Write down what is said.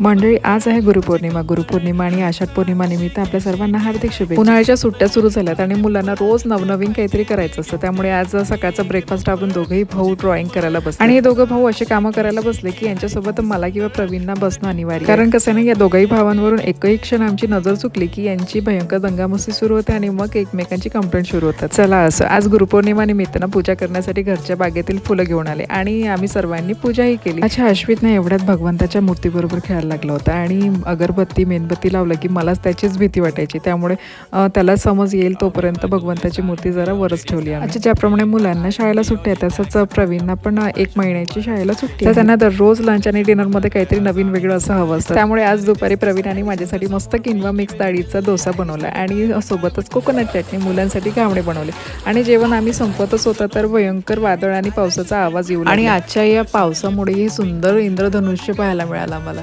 मंडळी आज आहे गुरुपौर्णिमा. गुरुपौर्णिमा आणि आषाढ पौर्णिमा निमित्त आपल्या सर्वांना हार्दिक शुभेच्छा. उन्हाळ्याच्या सुट्ट्या सुरू झाल्यात आणि मुलांना रोज नवनवीन काहीतरी करायचं असतं. त्यामुळे आज सकाळचा ब्रेकफास्ट आपण दोघेही भाऊ ड्रॉइंग करायला बसले. आणि हे दोघं भाऊ असे कामं करायला बसले की यांच्यासोबत मला किंवा प्रवीणना बसणं अनिवार्य कारण कसं आहे ना या दोघाही भावांवरून एकही क्षण आमची नजर चुकली की यांची भयंकर दंगामस्ती सुरू होते आणि मग एकमेकांची कंप्लेंट सुरू होतात. चला असं आज गुरुपौर्णिमा निमित्तानं पूजा करण्यासाठी घरच्या बागेतील फुलं घेऊन आले आणि आम्ही सर्वांनी पूजाही केली. अच्छा अश्वितने एवढ्यात भगवंताच्या मूर्तीबरोबर खेळायला लागला होता. आणि अगरबत्ती मेणबत्ती लावलं की मलाच त्याचीच भीती वाटायची. त्यामुळे त्याला समज येईल तोपर्यंत भगवंताची मूर्ती जरा वरच ठेवली. अच्छा ज्याप्रमाणे मुलांना शाळेला सुट्टी आहे तसंच प्रवीणना पण एक महिन्याची शाळेला सुट्टी आहे. तर त्यांना दररोज लंच आणि डिनरमध्ये काहीतरी नवीन वेगळं असं हवं असतं. त्यामुळे आज दुपारी प्रवीण आणि माझ्यासाठी मस्त किनवा मिक्स डाळीचा डोसा बनवला आणि सोबतच कोकोनट चटणी मुलांसाठी घावणे बनवले. आणि जेवण आम्ही संपतच होतं तर भयंकर वादळ आणि पावसाचा आवाज येऊ आणि आजच्या या पावसामुळे हे सुंदर इंद्रधनुष्य पाहायला मिळालं मला